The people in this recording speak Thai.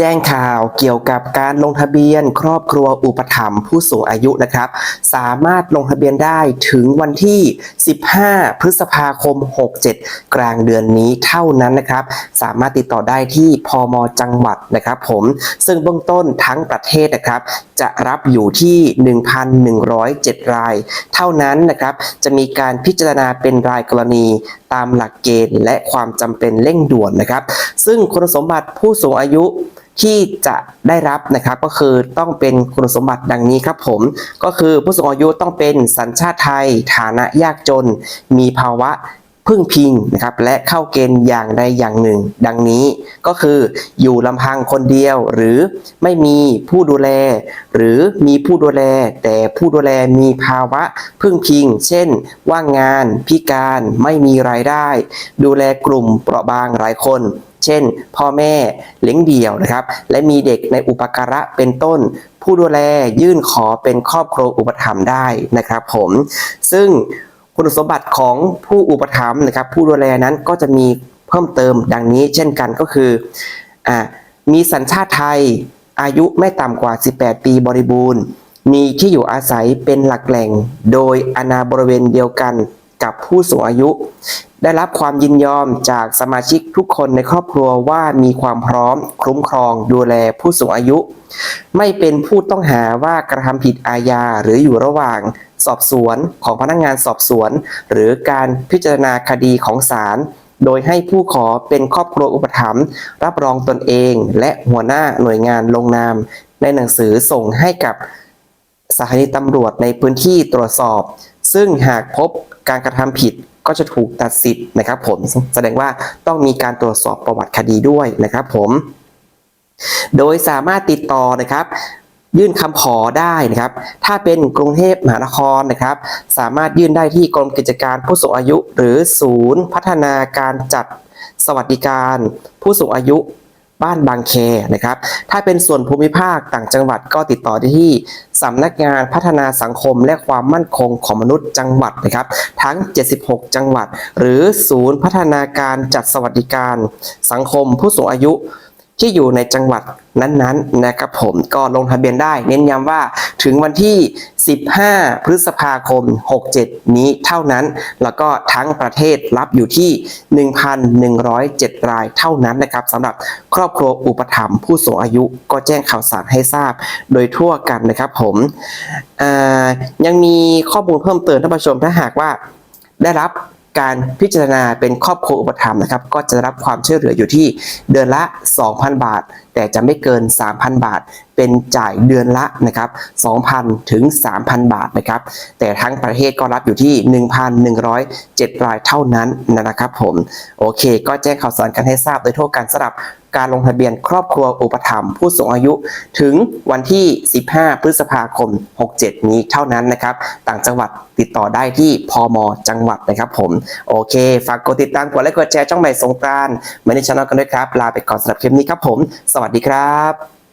แจ้งข่าวเกี่ยวกับการลงทะเบียน ครอบครัวอุปถัมภ์ผู้สูงอายุนะครับ สามารถลงทะเบียนได้ถึงวันที่ 15 พฤษภาคม 67 กลางเดือนนี้เท่านั้นนะครับ สามารถติดต่อได้ที่พมจังหวัดนะครับ ผมซึ่งเบื้องต้นทั้งประเทศนะครับ จะรับอยู่ที่ 1,107 ราย เท่านั้นนะครับ จะมีการพิจารณาเป็นรายกรณีตามหลักเกณฑ์และความจำเป็นเร่งด่วนนะครับ ซึ่งคุณสมบัติผู้สูงอายุ ที่จะได้รับนะครับก็คือต้องเป็นคุณสมบัติดังนี้ครับผม ก็คือผู้สูงอายุต้องเป็นสัญชาติไทย ฐานะยากจน มีภาวะพึ่งพิงนะครับและเข้าเกณฑ์อย่างใดอย่างหนึ่ง ดังนี้ก็คืออยู่ลำพังคนเดียวหรือไม่มีผู้ดูแล หรือมีผู้ดูแล แต่ผู้ดูแลมีภาวะพึ่งพิง เช่น ว่างงาน พิการไม่มีรายได้ ดูแลกลุ่มเปราะบางหลายคน เช่น พ่อแม่เลี้ยงเดี่ยวนะครับ และมีเด็กในอุปการะเป็นต้น ผู้ดูแลยื่นขอเป็นครอบครัวอุปถัมภ์ได้นะครับ ผม ซึ่งคุณสมบัติของผู้อุปถัมภ์นะครับ ผู้ดูแลนั้นก็จะมีเพิ่มเติมดังนี้ เช่นกันก็คืออมีสัญชาติไทยอายุไม่ต่ำกว่า 18 ปีบริบูรณ์ มีที่อยู่อาศัยเป็นหลักแหล่ง โดยอนาบริเวณเดียวกันกับผู้สูงอายุ ได้รับความยินยอมจากสมาชิกทุกคนในครอบครัวว่ามีความพร้อม คุ้มครอง ดูแลผู้สูงอายุ ไม่เป็นผู้ต้องหาว่ากระทำผิดอาญาหรืออยู่ระหว่าง สอบสวนของพนักงานสอบสวน หรือการพิจารณาคดีของศาลโดยให้ผู้ขอเป็นครอบครัวอุปถัมภ์รับรองตนเอง และหัวหน้าหน่วยงานลงนาม ในหนังสือส่งให้กับสถานีตำรวจในพื้นที่ตรวจสอบ ซึ่งหากพบการกระทำผิดก็จะถูกตัดสิทธิ์นะครับผมแสดงว่าต้องมีการตรวจสอบประวัติคดีด้วยนะครับผม โดยสามารถติดต่อนะครับยื่นคำขอได้นะครับ ถ้าเป็นกรุงเทพมหานครนะครับ สามารถยื่นได้ที่กรมกิจการผู้สูงอายุ หรือศูนย์ พัฒนาการจัดสวัสดิการผู้สูงอายุ บ้านบางแคนะครับ ถ้าเป็นส่วนภูมิภาคต่างจังหวัดก็ติดต่อได้ที่สำนักงานพัฒนาสังคมและความมั่นคงของมนุษย์จังหวัดนะครับ ทั้ง 76 จังหวัด หรือศูนย์พัฒนาการจัดสวัสดิการ สังคมผู้สูงอายุ ที่อยู่ในจังหวัดนั้นๆนะครับผมก็ลงทะเบียนได้ เน้นย้ำว่าถึงวันที่ 15 พฤษภาคม 67 นี้เท่านั้น แล้วก็ทั้งประเทศรับอยู่ที่ 1,107 รายเท่านั้นนะครับสำหรับครอบครัวอุปถัมภ์ผู้สูงอายุก็แจ้งข่าวสารให้ทราบโดยทั่วกันนะครับผมยังมีข้อมูลเพิ่มเติมท่านผู้ชมถ้าหากว่าได้รับ การพิจารณาเป็นครอบครัวอุปถัมภ์นะครับ ก็จะรับความช่วยเหลืออยู่ที่เดือนละ 2,000 บาท แต่จะไม่เกิน 3,000 บาทเป็นจ่ายเดือนละนะครับ 2,000 ถึง 3,000 บาทนะครับ แต่ทั้งประเทศก็รับอยู่ที่ 1,107 รายเท่านั้นนะครับผม โอเค ก็แจ้งข่าวสารกันให้ทราบโดยทั่วกันสำหรับการลงทะเบียนครอบครัวอุปถัมภ์ผู้สูงอายุถึงวันที่ 15 พฤษภาคม 67 นี้เท่านั้นนะครับ ต่างจังหวัดติดต่อได้ที่พมจังหวัดนะครับผม โอเค ฝากกดติดตามกดไลค์กดแชร์ช่องใหม่สงกรานต์มาในช่องกันด้วยครับ ลาไปก่อนสำหรับคลิปนี้ครับผม สวัสดีครับ